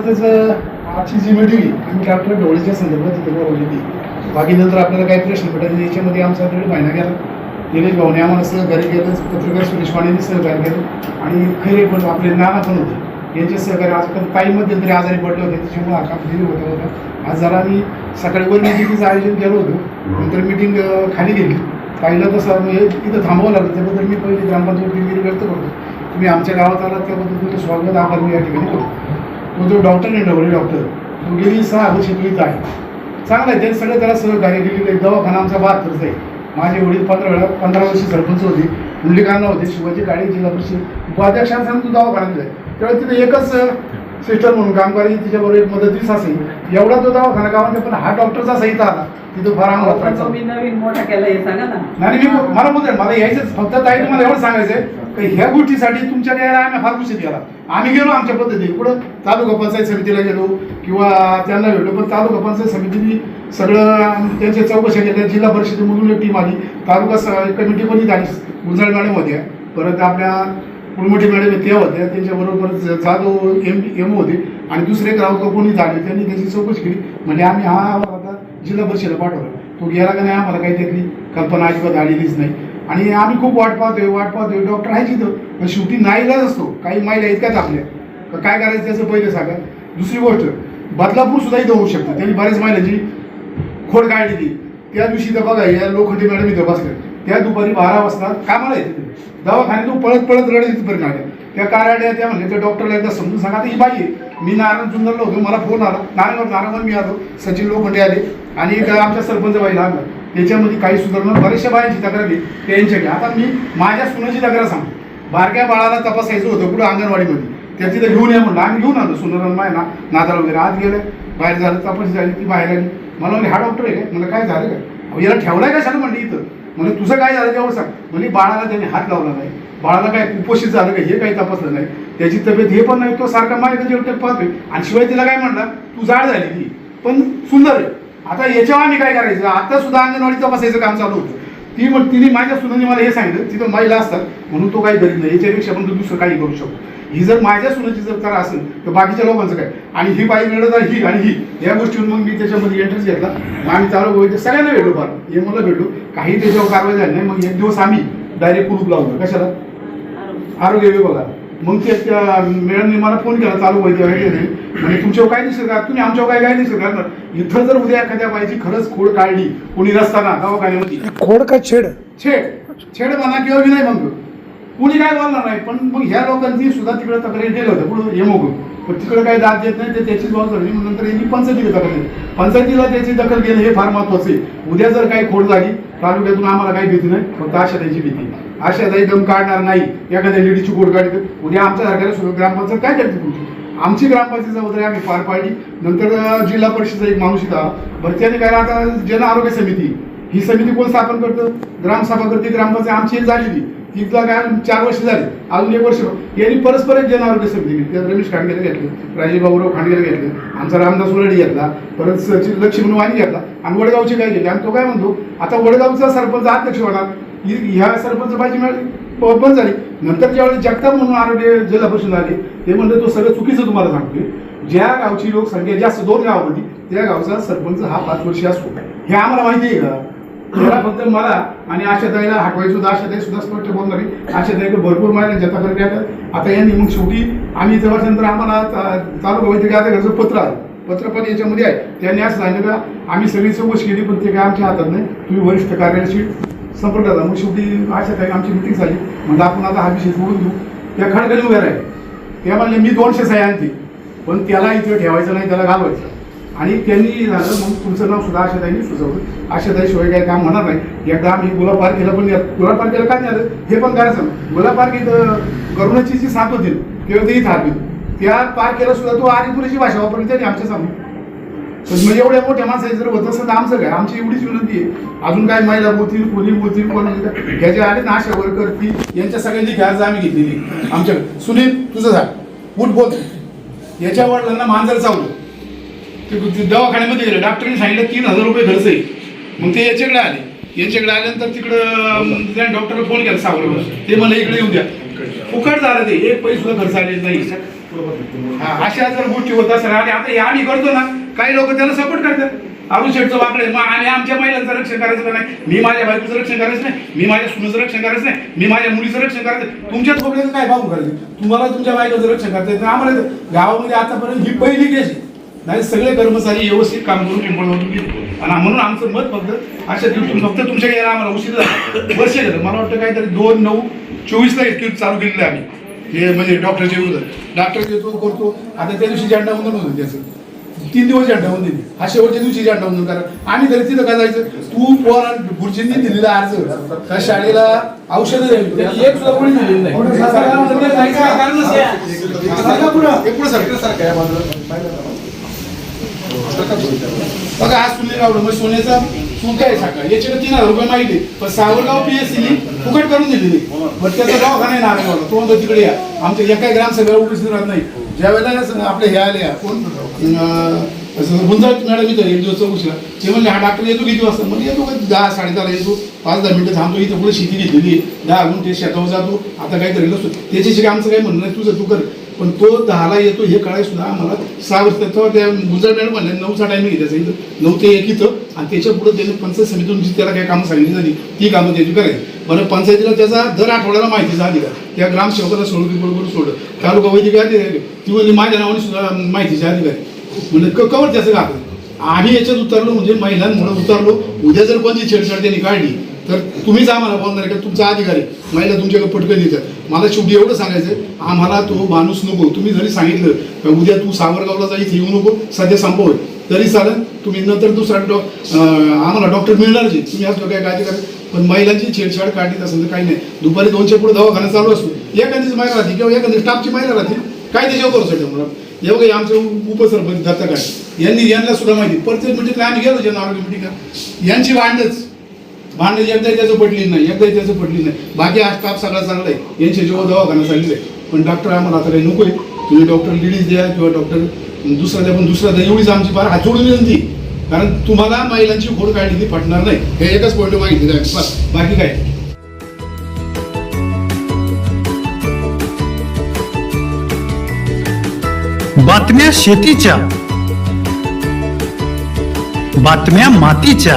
अर्थातच आजची जी मीटिंग आहे आम्ही डॉक्टर ढोळीच्या संदर्भात तिथे बोलवलेली बाकी नंतर आपल्याला काही प्रश्न पडले याच्यामध्ये आमचा दीड महिना गेला. निलेश भाऊने आम्हाला सहकार्य केलं पत्रकार सुरेश मानेने सहकार्य केलं. आणि खरे पण आपले नाना पण होते. यांचे सहकार्य आज पण काही मध्यंतरी आजारी पडले होते त्याच्यामुळे हा काम होता होतं. आज जरा आम्ही सकाळी वर मिटिंगचं आयोजन केलं होतं. नंतर मिटिंग खाली गेली. पाहिलं तसं म्हणजे तिथं थांबावं लागलं. त्याबद्दल मी पहिले ग्रामपंचायत व्यक्त करतो. तुम्ही आमच्या गावात आलात त्याबद्दल तुमचं स्वागत आभार मी या ठिकाणी करतो. तो जो डॉक्टर ढवळे डॉक्टर. तो गेली सहा वर्ष तो इथं आहे. चांगलं आहे ते सगळं त्याला सहकार्य केलेलं आहे. दवाखाना आमचा बहात्तरचा आहे. माझे वडील पंधरा वेळा पंधरा वर्षी सरपंच होते. मुंडलिकांना होते शिवाजी काळे जिल्हा परिषद उपाध्यक्षांचा तू दवाखान्यात आहे. तेव्हा तिथे एकच सिस्टर म्हणून काम करायची तिच्याबरोबर एक मदतीस असेल. एवढा तो दवाखाना गावात पण हा डॉक्टरचा सहित आला. तिथं फार आम्हाला नवीन मोठा केला हे सांगा ना. नाही मी मला बोलतोय मला यायचंच. फक्त ताई तुम्हाला एवढं सांगायचंय. की ह्या गोष्टीसाठी तुमच्या न्यायाला आम्ही फार खुशी केला. आम्ही गेलो आमच्या पद्धतीने. कुठं तालुका पंचायत समितीला गेलो किंवा त्यांना भेटलो पण तालुका पंचायत समितीने सगळं त्यांच्या चौकशा केल्या. जिल्हा परिषदेमधून एक टीम आली. तालुका स- कमिटी पण झाली गुंजाळ मॅडम होत्या. परत आपल्या कुलमोठी मॅडम त्या होत्या. त्यांच्याबरोबर जाधव एम एम होते. आणि दुसरे ग्राहक कोणी झाले. त्यांनी त्याची चौकशी केली. म्हणजे आम्ही हा आता जिल्हा परिषदेला पाठवला. तो गेला का नाही आम्हाला काही त्यातली कल्पना अजिबात आलेलीच नाही. आणि आम्ही खूप वाट पाहतोय वाट पाहतोय. डॉक्टर आहे तिथं पण शेवटी नाईलाज असतो. काही माहिला इतक्याच आपल्या. तर काय करायचं त्याचं पहिलं सांगा. दुसरी गोष्ट बदलापूर सुद्धा इथं होऊ शकतं. त्यांनी बऱ्याच महिलांची खोड काढली ती. त्या दिवशी तर बघा या लोखंडे मॅडम इथं बसल्या. त्या दुपारी बारा वाजता कामाला येते तिथे दवाखान्यातून पळत पळत रडत इथपर्यंत आल्या त्या कार्यालयात त्या म्हणले त्या डॉक्टरला एकदा समजून सांगा. ही बाई आहे. मी नारायण सुंदरला होतो. मला फोन आला. नारायण नारायण मी आलो. सचिन लोखंडे आले. आणि एक आमच्या सरपंच बाईला आणला. त्याच्यामध्ये काही सुधारणा बऱ्याचशा बायांची तक्रार आहे. ते आता मी माझ्या सुनाची तक्रार सांगतो. बारक्या बाळाला तपासायचं होतं कुठं अंगणवाडीमध्ये. त्या तिथं घेऊन या म्हणलं. आम्ही घेऊन आलो. सुनरण माय ना नाताला वगैरे आत गेलं. बाहेर झालं तपासणी झाली. ती बाहेर आली. मला म्हणजे हा डॉक्टर आहे काय मला काय झालं काय याला ठेवलाय कशाला? म्हणलं इथं. म्हणजे तुझं काय झालं तेवढं सांग. म्हणजे बाळाला त्याने हात लावला नाही. बाळाला काय कुपोषित झालं का हे काही तपासलं नाही. त्याची तब्येत हे पण नाही. तो सारखा माझ्या जेवढे पाहतोय. आणि शिवाय तिला काय म्हणला तू जाड झाली ती. पण सुंदर आहे. आता याच्यावर आम्ही काय करायचं? आता सुद्धा अंगणवाडी तपासायचं काम चालू होतं. ती मग तिने माझ्या सुनाने मला हे सांगितलं तिथं महिला असतात म्हणून तो काही गरीब नाही. याच्यापेक्षा पण तो दुसरं काही करू शकतो. ही जर माझ्या सुनाची जर तर असेल तर बाकीच्या लोकांचं काय? आणि ही बाई मिळत आहे ही आणि ही. या गोष्टीवर मग मी त्याच्यामध्ये इंटरेस्ट घेतला. मग आम्ही चालू होईल सगळ्यांना भेटलो फार. हे मला भेटलो. काही त्याच्यावर कारवाई झाली नाही. मग एक दिवस आम्ही डायरेक्ट कुलूप लावतो कशाला? आरोग्य विभागाला. मग ते त्या मॅडमने मला फोन केला चालू व्हायचं म्हणजे तुमच्यावर काय दिसत का तुम्ही आमच्यावर काय काय दिसत का इथं जर उद्या एखाद्या बाईची खरंच खोड काढली कोणी नसताना दवाखान्यामध्ये. खोड का छेड? छेड. छेड म्हणा किंवा विनय म्हणतो. कुणी काय बोलणार नाही पण मग ह्या लोकांची सुद्धा तिकडे तक्रारी दिलं होतं. पुढे येमो पण तिकडे काही दाद देत नाही ते त्याचीच जबाबदारी म्हणून नंतर यांनी पंचायतीला दखल घेतली पंचायतीला त्याची दखल घेणं हे फार महत्वाचं आहे. उद्या जर काही खोड झाली तालुक्यातून आम्हाला काही भीती नाही फक्त आशाताईची भीती अशाचाही दम काढणार नाही. एखाद्या लेडीची गोड काढली उद्या आमच्या सरकारला सुद्धा ग्रामपंचायत काय करते तुमची? आमची ग्रामपंचायत जबाबदारी आम्ही पार पाडली. नंतर जिल्हा परिषदचा एक माणूस होता भरती त्याने काय आता जन आरोग्य समिती ही समिती कोण स्थापन करतं? ग्रामसभा करते ग्रामपंचायत आमची एक झालेली तिथला काय चार वर्ष झाले. अजून एक वर्ष. यांनी परस्पर एक जन आरोग्य समिती घेतली. रमेश खांडगेला घेतले राजीव बाबूराव खांडगेला घेतले आमचा रामदास उरडी घेतला परत सचिन लक्ष्मण वाणी घेतला. आणि वडगावचे काय घेतले? आणि तो काय म्हणतो? आता वडगावचा सरपंच अध्यक्ष होणार. ह्या सरपंच पाहिजे मिळाली बंद झाली. नंतर ज्यावेळेस जगताप म्हणून आरोग्य जिल्हा परिषद आले ते म्हणले तो सगळं चुकीचं तुम्हाला सांगतोय. ज्या गावची लोकसंख्या जास्त दोन गावामध्ये त्या गावचा सरपंच हा पाच वर्षी असतो. हे आम्हाला माहिती आहे का? त्याला फक्त मला आणि आशाताईला हटवायचं सुद्धा आशाताई सुद्धा स्पष्ट बोलणार आहे आशाताई भरपूर महिन्यांच्या तक्रारी केल्या आता यांनी मग शेवटी आम्ही तेव्हाच्यानंतर आम्हाला तालुका वैद्यकीय अधिकाऱ्याचं पत्र आलं पत्र पण याच्यामध्ये आहे. त्यांनी असं सांगितलं का आम्ही सगळी चौकशी केली पण ते काय आमच्या हातात नाही. तुम्ही वरिष्ठ कार्यालयाशी संपर्क झाला मग शेवटी अशा काही आमची मिटिंग झाली. म्हणजे आपण आता हा विषय सोडून देऊ. त्या खडकरी उभ्या राहील. त्या म्हणले मी दोनशे सह्या आणते. पण त्याला इथे ठेवायचं नाही त्याला घालवायचं. आणि त्यांनी झालं मग तुमचं नाव सुद्धा आशाताईंनी सुचवलं. आशाताईशिवाय काही काम होणार नाही. एकदा आम्ही गुलाब पार्केला पण या- गुलाब पार्केला काय नाही आलं? हे पण करायचं गुलाब पार्क इथं करुणाची जी साथ होती किंवा ते इथं आली. त्या पार्केला सुद्धा तो आरिपुरीची भाषा वापरली त्यांनी आमच्या सामने म्हणजे एवढ्या मोठ्या माणसाची जर होत असेल तर आमचं काय आमची एवढीच विनंती आहे. अजून काय महिला बोलतील कोणी बोलतील कोण ह्या आले ना आशा वर्कर ती यांच्या सगळ्यांची घ्यायचं आम्ही घेतलेली आमच्याकडे सुनील तुझं झाड. उठ बोल. याच्या वडिलांना मांजर चावलं. ते दवाखान्यामध्ये गेले. डॉक्टरने सांगितलं तीन हजार रुपये खर्च आहे. मग ते याच्याकडे आले. याच्याकडे आल्यानंतर तिकडं त्या डॉक्टरला फोन केला सावरवर ते मला इकडे येऊन द्या. फुकट झालं ते. एक पैसे खर्च आलेला नाही. अशा जर गोष्टी होत असणार आणि आता हे आम्ही करतो ना काही लोक त्याला सपोर्ट करतात. अरुण शेठचं वाकडे मग आणि आमच्या महिलांचं रक्षण करायचं का नाही? मी माझ्या बायकोचं रक्षण करायचं नाही. मी माझ्या सुनेचं रक्षण करायचं नाही. मी माझ्या मुलीचं रक्षण करायचं तुमच्या खोबऱ्याचं काय भाऊ करायचं तुम्हाला तुमच्या बायकोचं रक्षण करायचं येतं. आम्हाला गावामध्ये आतापर्यंत ही पहिली केस नाही सगळे कर्मचारी व्यवस्थित काम करून पिंपळवरून गेले. आणि म्हणून आमचं मत फक्त अशा दिवशी फक्त तुमच्या यायला आम्हाला उशीर झाला. वर्ष झालं. मला वाटतं काहीतरी दोन नऊ चोवीसला एक चालू केलेलं आम्ही. हे म्हणजे डॉक्टरच्या विरोधात. डॉक्टर येतो करतो. आता त्या दिवशी झेंडा वंदन होतो त्याचं. तीन दिवस झेंडा वंदन आहे. हा शेवटच्या दिवशी झेंडा वंदन करा आणि तरी तिथं काय जायचं तू पोरा गुरुजींनी दिलेला अर्ज त्या शाळेला औषधं द्यावी एक सुद्धा कोणी दिलेलं नाही काय कारणच नाही. सरका पुढं. हे पुढं सरका. बघा आज सुनील गावडं म्हणजे सोन्याचा चुका आहे साखर याच्याकडे तीन हजार रुपये माहिती पण सावरगाव पीएससी फुकट करून दिलेली पण त्याचा दवाखाना आहे नारायणगावला. तो म्हणतो तिकडे या. आमच्या एका ग्राम सगळं उपस्थित राहत नाही. ज्या वेळेला स- आपले हे आले कोण? अं, गुंजाळ मॅडम इथं एक दिवस चौकशीला. ते म्हणले हा डॉक्टर येतो किती वाजता? म्हणजे येतो का? दहा साडेदहाला येतो. पाच दहा मिनिटं थांबतो. इथं पुढे शेती घेतलेली आहे. दहा गुंठे शेतावर जातो. आता काहीतरी नसतो त्याच्याशी आमचं काही म्हणणं नाही. तुझं तू कर. पण तो दहाला येतो हे कळाय सुद्धा आम्हाला सहा वर्ष तेव्हा त्या गुजर मॅडम म्हणले नऊचा टायमिंग आहे त्याचा इथं नऊ ते एक इथं. आणि त्याच्या पुढे त्याने पंचायत समितीतून जी त्याला काही कामं सांगितली झाली ती कामं त्याची करायची. बरं पंचायतीला त्याचा दर आठवड्याला माहिती झाली का त्या ग्रामसेवकाला सोडून बरोबर सोडलं. तालुका वैद्यकीय अधिकारी. ती म्हणजे माझ्या नावाने सुद्धा माहितीचे अधिकारी. म्हणजे क- कवर त्याचं घातलं आम्ही याच्यात उतरलो म्हणजे महिलांमुळे उतरलो. उद्या जर कोणती छेडछाड त्यांनी काढली तर तुम्ही जा बोलणार आहे का तुमचा अधिकारी महिला तुमच्याकडे पटकन येतात. मला शेवटी एवढं सांगायचं आम्हाला तो माणूस नको. तुम्ही जरी सांगितलं का उद्या तू सावरगावला जा इथे येऊ नको सध्या संपव तरी चालेल तुम्ही नंतर दुसरा डॉ आम्हाला डॉक्टर मिळणारच तुम्ही असं काय काळजी करा पण महिलांची छेडछाड काढली असेल तर काही नाही. दुपारी दोनशे पुढे दवाखाना चालू असतो. एखादीच महिला राहते किंवा एखादी स्टाफची महिला राहते काय त्याच्यावर करू शकतो मला हे आमचे उपसरपंच दत्ता काय यांनी यांना सुद्धा माहिती परत म्हणजे काय आम्ही गेलो जन आरोग्य मिटिंग यांची वांडच भांडण एकदा त्याचं पडली नाही एकदा त्याचं पडली नाही. बाकी हा स्टाफ सगळा चांगला आहे यांच्या जेव्हा दवाखाना चाललेला आहे पण डॉक्टर आम्हाला आता काही नको आहे तुम्ही डॉक्टर लेडीज द्या किंवा डॉक्टर दुसरा द्या पण दुसरा द्या एवढीच आमची फार हात जोडून विनंती. कारण तुम्हाला महिलांची खोड काढली ती पटणार नाही. हे एकच पॉईंट माहिती बाकी काय? बातम्या शेतीच्या. बातम्या मातीच्या.